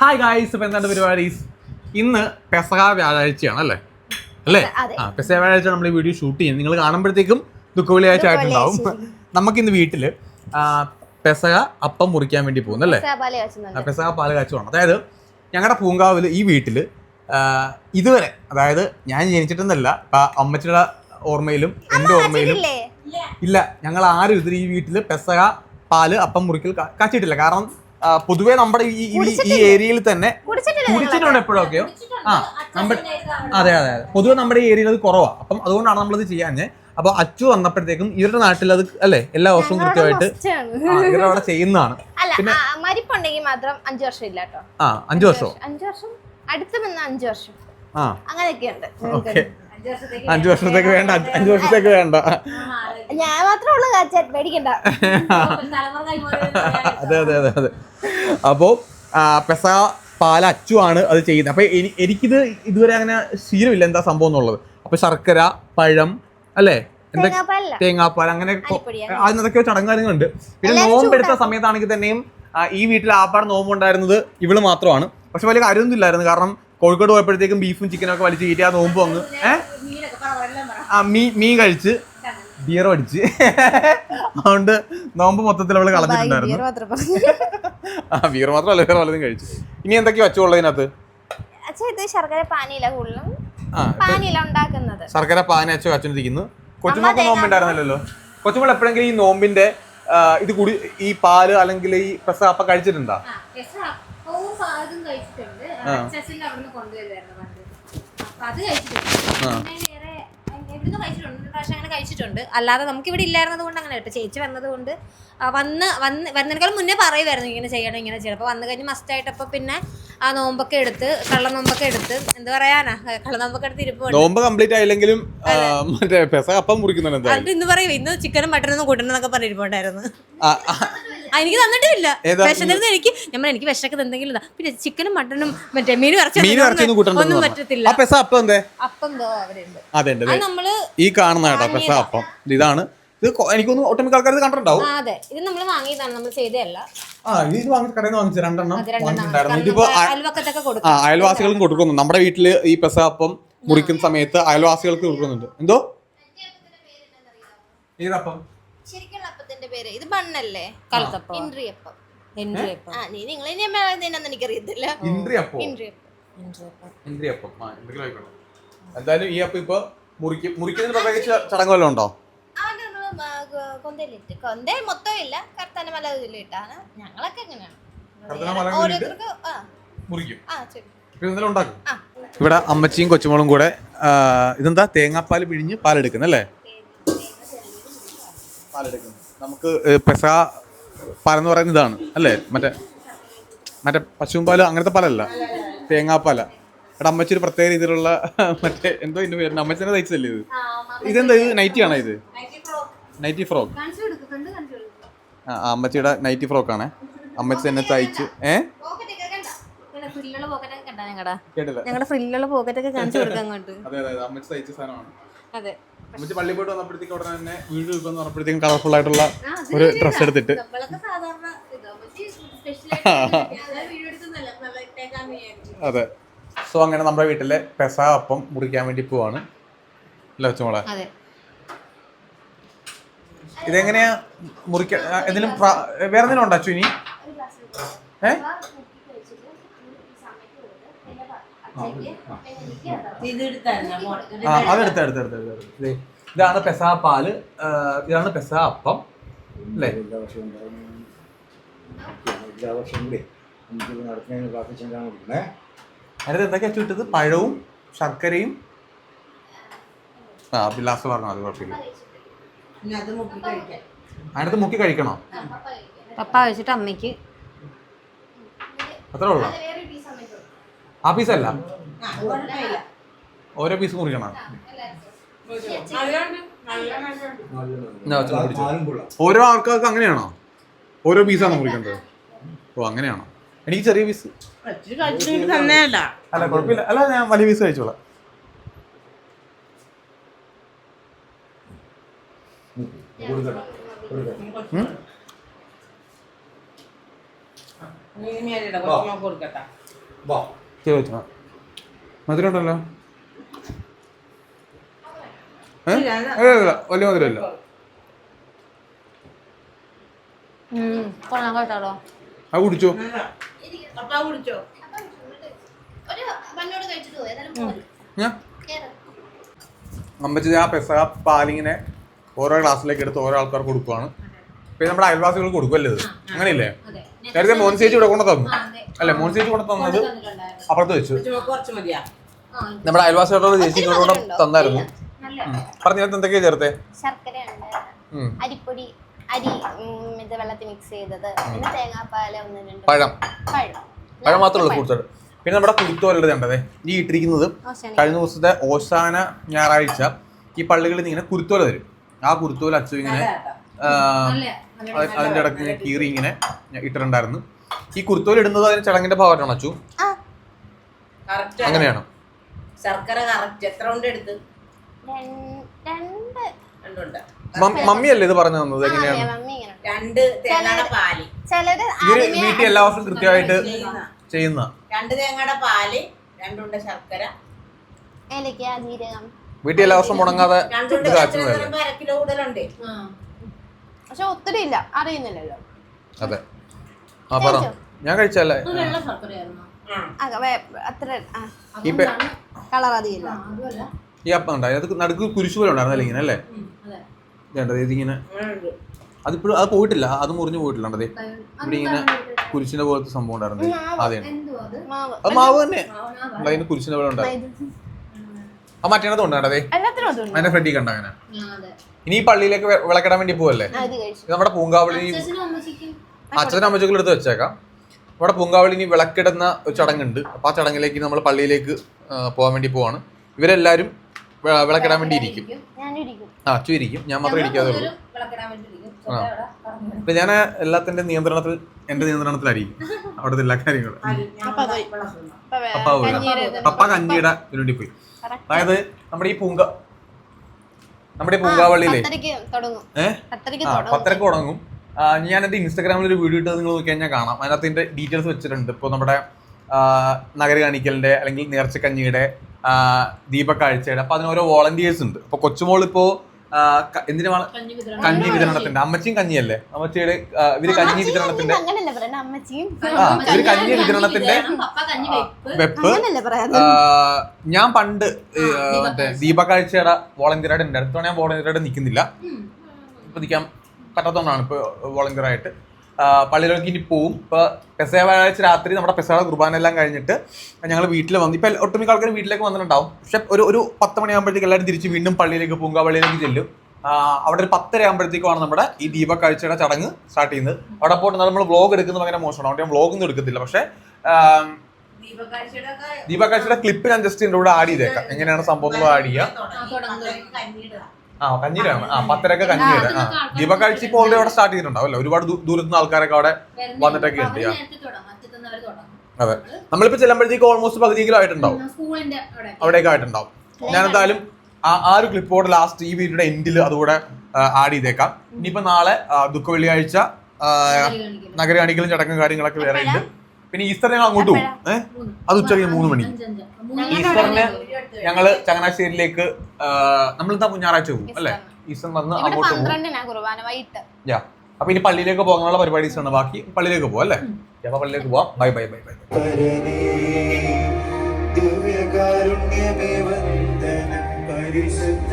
Hi guys ഇപ്പൊ എന്താണ് പരിപാടി? ഇന്ന് പെസക വ്യാഴാഴ്ചയാണ് അല്ലേ? അല്ലേ. ആ പെസക വ്യാഴാഴ്ച നമ്മൾ ഈ വീഡിയോ ഷൂട്ട് ചെയ്യുന്നത്. നിങ്ങൾ കാണുമ്പോഴത്തേക്കും ദുഃഖ വെള്ളിയാഴ്ച ആയിട്ടുണ്ടാവും. നമുക്ക് ഇന്ന് വീട്ടിൽ പെസഹ പെസക അപ്പം മുറിക്കാൻ വേണ്ടി പോകുന്നു അല്ലേ? പെസക പാൽ കാച്ചുവാണ്. അതായത് ഞങ്ങളുടെ പൂങ്കാവിൽ ഈ വീട്ടിൽ ഇതുവരെ അതായത് ഞാൻ ജനിച്ചിട്ടൊന്നല്ല ഇപ്പൊ അമ്മച്ചിയുടെ ഓർമ്മയിലും എന്റെ ഓർമ്മയിലും ഇല്ല. ഞങ്ങൾ ആരും ഇതിൽ ഈ വീട്ടിൽ പെസക പാൽ അപ്പം മുറിക്കൽ കാച്ചിട്ടില്ല കാരണം പൊതുവേ നമ്മുടെ ഈ ഈ- ഏരിയയിൽ തന്നെ കുടിച്ചിട്ടുണ്ട് എപ്പോഴൊക്കെയോ? ആ നമ്മുടെ അതെ അതെ അതെ. പൊതുവെ നമ്മുടെ ഈ ഏരിയയിൽ അത് കുറവാണ് അപ്പം അതുകൊണ്ടാണ് നമ്മളത് ചെയ്യാഞ്ഞ്. അപ്പൊ അച്ചു വന്നപ്പോഴത്തേക്കും ഇവരുടെ നാട്ടിൽ അത് അല്ലേ? എല്ലാ വർഷവും കൃത്യമായിട്ട് ഇവരുടെ അവിടെ ചെയ്യുന്നതാണ്. പിന്നെ മരിപ്പുണ്ടെങ്കിൽ മാത്രം അഞ്ചു വർഷം ഇല്ല കേട്ടോ. ആ അഞ്ചു വർഷം അഞ്ചു വർഷം. അടുത്ത അഞ്ചു വർഷം. ആ. അങ്ങനെയൊക്കെയുണ്ട്. ഓക്കെ. അഞ്ചു വർഷത്തേക്ക് വേണ്ട അഞ്ചു വർഷത്തേക്ക് വേണ്ട. ഞാൻ മാത്രമേ ഉള്ളൂ പേടിക്കണ്ട. അതെ അതെ അതെ അതെ. അപ്പോ പെസ പാല അച്ചുവാണ് അത് ചെയ്യുന്നത്. അപ്പൊ എനി- എനിക്കിത് ഇതുവരെ അങ്ങനെ ശീലമില്ല എന്താ സംഭവം എന്നുള്ളത്. അപ്പൊ ശർക്കര പഴം അല്ലേ? എന്താ തേങ്ങാപ്പാൽ അങ്ങനെ അതിനൊക്കെ അതിനൊക്കെ കാര്യങ്ങളുണ്ട് പിന്നെ നോമ്പെടുത്ത സമയത്താണെങ്കിൽ തന്നെയും ഈ വീട്ടിൽ ആപ്പാട് നോമ്പ് ഉണ്ടായിരുന്നത് ഇവൾ മാത്രമാണ്. പക്ഷെ വലിയ കാര്യമൊന്നും ഇല്ലായിരുന്നു കാരണം കോഴിക്കോട് പോയപ്പോഴത്തേക്കും ബീഫും ചിക്കനും ഒക്കെ വലിച്ചു കീറ്റി ആ നോമ്പ് വന്ന്. ഏഹ് ആ മീൻ മീൻ കഴിച്ച് ബിയർ അടിച്ച്. അതുകൊണ്ട് നോമ്പ് മൊത്തത്തിൽ അവൾ കളഞ്ഞിട്ടുണ്ടായിരുന്നു. മാത്രം ആ ബിയർ മാത്രമല്ല വേറെ പലതും കഴിച്ചു. ഇനി എന്തൊക്കെയാ അച്ഛാ ഇത് ശർക്കര പാനിയില കൂടുതലും. ആ പാനിയില ഉണ്ടാക്കുന്നത്. ശർക്കര പാനി അച്ഛൻ വച്ചോണ്ടിരിക്കുന്നു കൊച്ചുമോക്ക് നോമ്പുണ്ടായിരുന്നല്ലോ കൊച്ചുമോൾ എപ്പോഴെങ്കിലും ഈ നോമ്പിന്റെ ഇത് കൂടി ഈ പാൽ അല്ലെങ്കിൽ ഈ പ്രസാപ്പ കഴിച്ചിട്ടുണ്ടാകും കഴിച്ചിട്ടുണ്ടോ? അപ്പവും പാതും ഇവിടുന്ന് കഴിച്ചിട്ടുണ്ട്. ഒരു പ്രാവശ്യം അങ്ങനെ കഴിച്ചിട്ടുണ്ട്. അല്ലാതെ നമുക്ക് ഇവിടെ ഇല്ലായിരുന്നത് കൊണ്ട് അങ്ങനെ കേട്ടോ ചേച്ചി വന്നത് കൊണ്ട് വന്ന് വന്ന് വരുന്നതിനേക്കാളും മുന്നേ പറയുമായിരുന്നു ഇങ്ങനെ ചെയ്യണം ഇങ്ങനെ ചെയ്യണം. അപ്പൊ വന്നു കഴിഞ്ഞ് മസ്റ്റ് ആയിട്ടപ്പോ പിന്നെ ആ നോമ്പൊക്കെ എടുത്ത് കള്ള നോമ്പൊക്കെ എടുത്ത് എന്താ പറയാനാ? കള്ള നോമ്പൊക്കെ എടുത്ത് ഇരിപ്പ് നോമ്പ് കംപ്ലീറ്റ് ആയില്ലെങ്കിലും മറ്റേ പെസ അപ്പം മുറിക്കുന്നുണ്ട് എന്നിട്ട് ഇന്ന് പറയും. ഇന്ന് ചിക്കനും മട്ടനും കൂട്ടണമെന്നൊക്കെ പറഞ്ഞിരിപ്പുണ്ടായിരുന്നു. ആ, ആ, ആ, എനിക്ക് തന്നിട്ടില്ല. വിഷം വിശന്നിരുന്ന് എനിക്ക് ഞാൻ എനിക്ക് വിഷമൊക്കെ എന്തെങ്കിലും ഇതാ. പിന്നെ ചിക്കനും മട്ടനും മറ്റേ മീൻ മീൻ ഒന്നും പറ്റത്തില്ല. അപ്പം അതെ നമ്മൾ ഈ കാണുന്ന കേട്ടോ പെസ അപ്പം. ഇതാണ്. ഇത് കൊ- എനിക്കൊന്ന് ഒട്ടുമിക്ക ആൾക്കാർ ഇത് കണ്ടിട്ടുണ്ടാവും. അതെ. ഇത് നമ്മൾ വാങ്ങിയതാണ് നമ്മൾ ചെയ്തതല്ല. ആ ഇത് വാങ്ങി കടയിൽ നിന്ന് വാങ്ങിച്ച രണ്ടെണ്ണം അത് വാങ്ങിച്ചിട്ടുണ്ടായിരുന്നു. ഇതിപ്പോ ആ- അയൽവാസികളും കൊടുക്കുന്നു. നമ്മുടെ വീട്ടിൽ ഈ പെസ അപ്പം മുറിക്കുന്ന സമയത്ത് അയൽവാസികൾക്ക് കൊടുക്കുന്നുണ്ട്. എന്തോ? ഏതപ്പം ശരിക്കുള്ള അപ്പത്തിന്റെ പേര്? ഇത് ബണ്ണല്ലേ കലത്തപ്പം ഇൻട്രിയപ്പം. ഇൻട്രിയപ്പം. ആ നീ നിങ്ങൾ ഇനി പറയുന്നതിനൊന്നും എനിക്കറിയത്തില്ല. ഇൻട്രിയപ്പം. ആ ആയിക്കോട്ടെ. എന്തായാലും ഈ അപ്പം ഇപ്പൊ മുറിക്കും മുറിക്കുന്നതിന് പ്രത്യേകിച്ച് ചടങ്ങ് വല്ലതും ഉണ്ടോ? അവന്റെ കൊന്തയിലിട്ട് കൊന്ത മൊത്തം ഇല്ല. കർത്തനമല ഇതിലിട്ടാണ് ഞങ്ങളൊക്കെ എങ്ങനെയാണ് കർത്തനമല ഓരോരുത്തർക്ക് ആ. മുറിക്കും. ആ ശരി. ഇപ്പൊ എന്തെങ്കിലും ഉണ്ടാക്കും? ആ. ഇവിടെ അമ്മച്ചിയും കൊച്ചുമോളും കൂടെ ആ, ഇതെന്താ? തേങ്ങാപ്പാൽ പിഴിഞ്ഞ് പാലെടുക്കുന്നല്ലേ? പാലെടുക്കുന്നു. നമുക്ക് പെസ പാലെന്ന് പറയുന്ന ഇതാണ് അല്ലേ? മറ്റേ മറ്റേ പശുവും പാൽ അങ്ങനത്തെ പാലല്ല. തേങ്ങാപ്പാല. ഇവിടെ അമ്മച്ചി ഒരു പ്രത്യേക രീതിയിലുള്ള മറ്റേ എന്തോ ഇതിന്റെ പേര് അമ്മച്ചനെ തയ്ച്ചല്ലേ ഇത്? ഇതെന്താ ഇത്? നൈറ്റി ആണോ ഇത്? നൈറ്റി ഫ്രോക്ക് ആ അമ്മച്ചിയുടെ നൈറ്റി ഫ്രോക്ക് ആണേ. അമ്മച്ചി എന്നെ തയ്ച്ച് ഏ? ഞങ്ങളുടെ ഫ്രില്ലുള്ള പോക്കറ്റൊക്കെ കാണിച്ചു കൊടുക്കാൻ അതെ അതെ. അമ്മച്ചി തയ്ച്ച സാധനമാണ്. അതെ. അമ്മച്ചി പള്ളി പോയിട്ട് വന്നപ്പോഴത്തേക്ക് ഉടനെ തന്നെ വീട് വെക്കുന്ന പറഞ്ഞപ്പോഴത്തേക്കും കളർഫുൾ ആയിട്ടുള്ള ഒരു ഡ്രസ്സ് എടുത്തിട്ട്. അതെ. സോ അങ്ങനെ നമ്മുടെ വീട്ടിലെ പെസ അപ്പം മുറിക്കാൻ വേണ്ടി പോവാണ്. അല്ല മോളെ ഇതെങ്ങനെയാ മുറിക്ക എന്തെങ്കിലും വേറെ എന്തെങ്കിലും ഉണ്ടോ ചുനി ഇനി? ഏ? ആ. അതെടുത്ത് എടുത്ത് എടുത്ത് എടുത്ത്. ഇതാണ് പെസാ പാൽ. ഇതാണ് പെസാ അപ്പം. അല്ലേ? എല്ലാ വർഷവും കൂടി നമുക്ക് നടത്തുന്നതിന് പ്രാർത്ഥിച്ചാണ് കൊടുക്കണേ അതിനകത്ത് എന്തൊക്കെയാ ചുട്ടത്? പഴവും ശർക്കരയും. ആ ബിലാസ് പറഞ്ഞു അത് കുഴപ്പമില്ല. അതിനകത്ത് മുക്കി കഴിക്കണോ? പപ്പ വെച്ചിട്ട് അമ്മയ്ക്ക്. അത്രേ ഉള്ളൂ. ആ പീസല്ല ഓരോ പീസ് മുറിക്കണം? ഓരോ ആൾക്കാർക്ക് അങ്ങനെയാണോ? ഓരോ പീസാണോ മുറിക്കേണ്ടത്? ഓ അങ്ങനെയാണോ? എനിക്ക് ചെറിയ പീസ് അല്ല കുഴപ്പമില്ല. അല്ല ഞാൻ വലിയ പീസ് കഴിച്ചോളാം. കൊടുക്കണം കൊടുക്കണം ഉം? വാ ചെയ്ത് വെച്ചോ മധുരം ഉണ്ടല്ലോ വലിയ മധുരം ഇല്ല കൊള്ളാം കേട്ടോ അത് കുടിച്ചോ. അമ്മച്ചി ആ പെസ പാലിങ്ങനെ ഓരോ ഗ്ലാസ്സിലേക്ക് എടുത്ത് ഓരോ ആൾക്കാർ കൊടുക്കുവാണ്. പിന്നെ നമ്മുടെ അയൽവാസികൾ കൊടുക്കുമല്ലേ ഇത്? അങ്ങനെയില്ലേ? അതെ. മോൻ മോൻസേച്ചി ഇവിടെ കൊണ്ടു തന്നു. ആ, മോൻ ചേച്ചി കൂടെ തന്നത് അപ്പുറത്ത് വെച്ചു. കുറച്ച് മതിയാ. നമ്മുടെ അയൽവാസികളോട് ചേച്ചി കൂടെ തന്നായിരുന്നു. പറഞ്ഞു എന്തൊക്കെയാ ചേർത്തേ. അരിപ്പൊടി അരി ഉം, ഇത് വെള്ളത്തിൽ മിക്സ് ചെയ്തത്. പിന്നെ തേങ്ങാപ്പാൽ ഒന്ന് രണ്ട് പഴം. പഴം. പഴം മാത്രമേ ഉള്ളൂ കൂടുതൽ. പിന്നെ നമ്മുടെ കുരുത്തോലുള്ളത് കണ്ടതേ ഈ ഇട്ടിരിക്കുന്നത് കഴിഞ്ഞ ദിവസത്തെ ഓശാന ഞായറാഴ്ച ഈ പള്ളികളിൽ നിന്ന് ഇങ്ങനെ കുരുത്തോല തരും ആ കുരുത്തോല അച്ചു ഇങ്ങനെ അതിന്റെ ഇടയ്ക്ക് ഇങ്ങനെ കീറി ഇങ്ങനെ ഇട്ടിട്ടുണ്ടായിരുന്നു. ഈ കുരുത്തോല ഇടുന്നത് അതിന് ചടങ്ങിന്റെ ഭാഗമായിട്ടാണ് അച്ചു? ആ. കറക്റ്റ് അങ്ങനെയാണ്? ശർക്കര കറക്റ്റ് എത്ര എടുത്ത്? രണ്ട്. രണ്ടുണ്ട് മമ്മിയല്ലേ ഇത് പറഞ്ഞു തന്നത്? എങ്ങനെയാണ്? ഇങ്ങനെ. രണ്ട് തേങ്ങയുടെ പാൽ. ചിലര് ഇവർ വീട്ടിൽ എല്ലാ വർഷവും കൃത്യമായിട്ട് ചെയ്യുന്ന. രണ്ട് തേങ്ങയുടെ പാൽ രണ്ടുണ്ട ശർക്കര. ഏലക്ക ജീരകം. വീട്ടിൽ എല്ലാ വർഷവും മുടങ്ങാതെ ഇത് ശർക്കര കാച്ചുന്നതല്ലേ? അര കിലോ കൂടുതലുണ്ട്. പക്ഷെ ഒത്തിരി ഇല്ല. അറിയുന്നില്ലല്ലോ. അതെ. ആ പറ. ഞാൻ കഴിച്ചല്ലേ അത്ര കളർ അധികമില്ല. ഈ അപ്പം ഉണ്ടായി അത് നടുക്ക് കുരിശു പോലെ ഉണ്ടായിരുന്നല്ലേ ഇങ്ങനെ അല്ലേ. വേണ്ടത് ഇതിങ്ങനെ. അതിപ്പോഴും അത് പോയിട്ടില്ല. അത് മുറിഞ്ഞു പോയിട്ടില്ല ഇവിടെ ഇങ്ങനെ കുരിശിന്റെ പോലത്തെ സംഭവം ഉണ്ടായിരുന്നു. അതെ. അത്? മാവ്. തന്നെ? അതിന് കുരിശിന്റെ പോലെ ഉണ്ടായിരുന്നു. ആ മറ്റേണത് ഉണ്ടാകണ്ടേ അതിന്റെ ഫ്രണ്ടി കണ്ട അങ്ങനെ? അതെ. ഇനി ഈ പള്ളിയിലേക്ക് വിളക്കിടാൻ വേണ്ടി പോവല്ലേ? നമ്മുടെ പൂങ്കാവളി അച്ഛനും അമ്മച്ചിക്കും എടുത്ത് വെച്ചേക്കാം. ഇവിടെ പൂങ്കാവളി ഇനി വിളക്കിടുന്ന ഒരു ചടങ്ങുണ്ട്. അപ്പൊ ആ ചടങ്ങിലേക്ക് നമ്മൾ പള്ളിയിലേക്ക് പോകാൻ വേണ്ടി പോവാണ്. ഇവരെല്ലാരും വിളക്കിടാൻ വേണ്ടി ഇരിക്കും. ആ അച്ചു ഇരിക്കും. ഞാൻ മാത്രമേ ഇരിക്കാതെ ഉള്ളൂ വിളക്കിടാൻ വേണ്ടി ഇരിക്കും. ആ. അപ്പൊ ഞാൻ എല്ലാത്തിന്റെ നിയന്ത്രണത്തിൽ എന്റെ നിയന്ത്രണത്തിലായിരിക്കും. അവിടുത്തെ എല്ലാ കാര്യങ്ങളും. പപ്പ പോയില്ല. പപ്പ കഞ്ഞിയുടെ ഇതിനുവേണ്ടി പോയി. അതായത് നമ്മുടെ ഈ പൂങ്ക നമ്മുടെ ഈ പൂങ്കാവള്ളിയിലെ. തുടങ്ങും. ഏഹ് പത്തരക്ക് തുടങ്ങും. ഞാൻ എന്റെ ഇൻസ്റ്റാഗ്രാമിൽ ഒരു വീഡിയോ ഇട്ടത് നിങ്ങൾ നോക്കി കഴിഞ്ഞാൽ കാണാം. അതിനകത്ത് ഇതിന്റെ ഡീറ്റെയിൽസ് വെച്ചിട്ടുണ്ട്. ഇപ്പോൾ നമ്മുടെ നഗര കാണിക്കലിന്റെ അല്ലെങ്കിൽ നേർച്ചക്കഞ്ഞിയുടെ ദീപക്കാഴ്ചയുടെ. അപ്പൊ അതിന് ഓരോ വോളണ്ടിയേഴ്സ് ഉണ്ട്. അപ്പോൾ കൊച്ചുമോൾ ഇപ്പോ ആ, എന്തിനാണ് കഞ്ഞി വിതരണത്തിന്റെ. അമ്മച്ചിയും കഞ്ഞിയല്ലേ? അമ്മച്ചിയുടെ ഇവർ കഞ്ഞി വിതരണത്തിന്റെ ഇവർ കഞ്ഞി വിതരണത്തിന്റെ വെപ്പ്. വെപ്പ്. അങ്ങനല്ലേ പറയാ ഞാൻ പണ്ട് മറ്റേ ദീപക്കാഴ്ചയുടെ വോളണ്ടിയറായിട്ട് ഉണ്ട് അടുത്തോടെ ഞാൻ വോളണ്ടിയറായിട്ട് നിൽക്കുന്നില്ല. ഇപ്പൊ നിൽക്കാൻ പറ്റാത്തതുകൊണ്ടാണ് ഇപ്പൊ വോളണ്ടിയറായിട്ട്. പള്ളിയിലേക്ക് ഇനി പോവും. ഇപ്പൊ പെസേ വ്യാഴാഴ്ച രാത്രി നമ്മുടെ പെസയുടെ കുർബാന എല്ലാം കഴിഞ്ഞിട്ട് ഞങ്ങൾ വീട്ടിൽ വന്നു ഇപ്പൊ ഒട്ടുമിക്ക ആൾക്കാർ വീട്ടിലേക്ക് വന്നിട്ടുണ്ടാവും. പക്ഷെ ഒരു ഒരു പത്ത് മണിയാകുമ്പോഴത്തേക്ക് എല്ലാവരും തിരിച്ച് വീണ്ടും പള്ളിയിലേക്ക് പൂങ്കാവള്ളിയിലേക്ക് ചെല്ലും. അവിടെ ഒരു പത്തര ആകുമ്പോഴത്തേക്കുമാണ് നമ്മുടെ ഈ ദീപക്കാഴ്ചയുടെ ചടങ്ങ് സ്റ്റാർട്ട് ചെയ്യുന്നത്. അവിടെ പോയിട്ട് നമ്മൾ വ്ളോഗ് എടുക്കുന്നത് ഭയങ്കര മോശമാണ്. അവിടെ ഞാൻ വ്ളോഗ് ഒന്നും എടുക്കത്തില്ല. പക്ഷെ ദീപക്കാഴ്ചയുടെ ക്ലിപ്പ് ഞാൻ ജസ്റ്റ് എന്റെ കൂടെ ആഡ് ചെയ്തേക്കാം. എങ്ങനെയാണ് സംഭവം ആഡ് ചെയ്യാം? ആ കഞ്ഞിയിലാണ് ആ പത്തരക്ക കഞ്ഞിയുടെ ആ ദീപക്കാഴ്ച ഇപ്പോൾ ഓൾറെഡി അവിടെ സ്റ്റാർട്ട് ചെയ്തിട്ടുണ്ടാവും അല്ലേ? ഒരുപാട് ദൂരത്തുനിന്ന് നിന്ന് ആൾക്കാരൊക്കെ അവിടെ. വന്നിട്ടൊക്കെ ഉണ്ട്. അതെ നമ്മളിപ്പോ ചെല്ലുമ്പോഴത്തേക്ക് ഓൾമോസ്റ്റ് പകുതിയെങ്കിലും ആയിട്ടുണ്ടാവും. അവിടെയൊക്കെ. ആയിട്ടുണ്ടാവും. ഞാൻ എന്തായാലും ആ ആ ഒരു ക്ലിപ്പോടെ ലാസ്റ്റ് ഈ വീഡിയോയുടെ എൻഡിൽ അതുകൂടെ ആഡ് ചെയ്തേക്കാം. ഇനിയിപ്പോ നാളെ ദുഃഖ വെള്ളിയാഴ്ച ആ, നഗര കാണിക്കലും ചടങ്ങും കാര്യങ്ങളൊക്കെ വേറെ ഉണ്ട്. പിന്നെ ഈസ്റ്റർ ഞങ്ങൾ അങ്ങോട്ട് പോകും. ഏഹ്. അത് ഉച്ചയ്ക്ക് മൂന്ന് മണി. ഈസ്റ്ററിന് ഞങ്ങൾ ചങ്ങനാശ്ശേരിയിലേക്ക് നമ്മൾ എന്താ ഞായറാഴ്ച പോകും അല്ലെ? ഈസ്റ്റർ വന്ന് അങ്ങോട്ട് പോകും. യാ. അപ്പൊ ഇനി പള്ളിയിലേക്ക് പോകാനുള്ള പരിപാടീസ് ആണ് ബാക്കി. പള്ളിയിലേക്ക് പോവാം അല്ലേ? അപ്പൊ പള്ളിയിലേക്ക് പോവാം. Bye bye bye bye. ദിവ്യകാരുണ്യമേ വന്ദനം പരിശുദ്ധ